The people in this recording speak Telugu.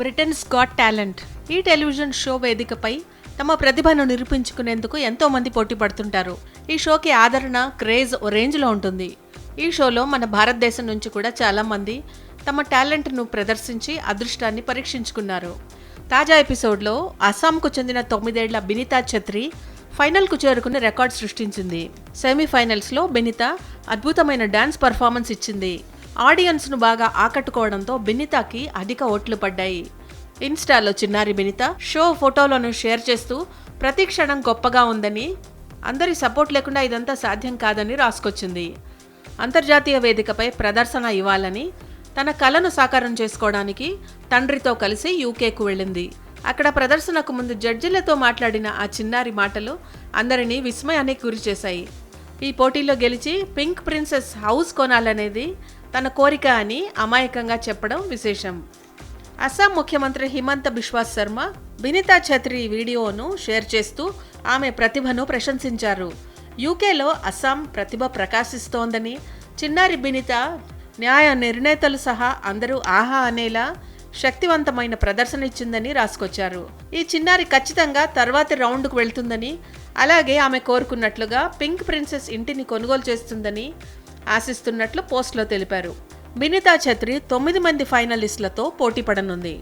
బ్రిటన్స్ గాట్ టాలెంట్ ఈ టెలివిజన్ షో వేదికపై తమ ప్రతిభను నిరూపించుకునేందుకు ఎంతో మంది పోటీ పడుతుంటారు. ఈ షోకి ఆదరణ క్రేజ్ ఓ రేంజ్లో ఉంటుంది. ఈ షోలో మన భారతదేశం నుంచి కూడా చాలా మంది తమ టాలెంట్ను ప్రదర్శించి అదృష్టాన్ని పరీక్షించుకున్నారు. తాజా ఎపిసోడ్లో అస్సాంకు చెందిన తొమ్మిదేళ్ళ బినితా ఛత్రి ఫైనల్కు చేరుకుని రికార్డ్ సృష్టించింది. సెమీఫైనల్స్లో బెనితా అద్భుతమైన డాన్స్ పర్ఫార్మెన్స్ ఇచ్చింది. ఆడియన్స్ను బాగా ఆకట్టుకోవడంతో బినితాకి అధిక ఓట్లు పడ్డాయి. ఇన్స్టాలో చిన్నారి బినిత షో ఫోటోలను షేర్ చేస్తూ ప్రతి క్షణం గొప్పగా ఉందని అందరి సపోర్ట్ లేకుండా ఇదంతా సాధ్యం కాదని రాసుకొచ్చింది. అంతర్జాతీయ వేదికపై ప్రదర్శన ఇవ్వాలని తన కలను సాకారం చేసుకోవడానికి తండ్రితో కలిసి యూకేకు వెళ్ళింది. అక్కడ ప్రదర్శనకు ముందు జడ్జిలతో మాట్లాడిన ఆ చిన్నారి మాటలు అందరినీ విస్మయానికి గురిచేశాయి. ఈ పోటీలో గెలిచి పింక్ ప్రిన్సెస్ హౌస్ కొనాలనేది తన కోరిక అని అమాయకంగా చెప్పడం విశేషం. అస్సాం ముఖ్యమంత్రి హిమంత బిశ్వాస్ శర్మ బినితా ఛత్రి వీడియోను షేర్ చేస్తూ ఆమె ప్రతిభను ప్రశంసించారు. యూకేలో అస్సాం ప్రతిభ ప్రకాశిస్తోందని చిన్నారి బినిత న్యాయ నిర్ణేతలు సహా అందరూ ఆహా అనేలా శక్తివంతమైన ప్రదర్శన ఇచ్చిందని రాసుకొచ్చారు. ఈ చిన్నారి ఖచ్చితంగా తర్వాతి రౌండ్కు వెళ్తుందని అలాగే ఆమె కోరుకున్నట్లుగా పింక్ ప్రిన్సెస్ ఇంటిని కొనుగోలు చేస్తుందని ఆశిస్తున్నట్లు పోస్ట్లో తెలిపారు. బినితా ఛత్రి తొమ్మిది మంది ఫైనలిస్టులతో పోటీ పడనుంది.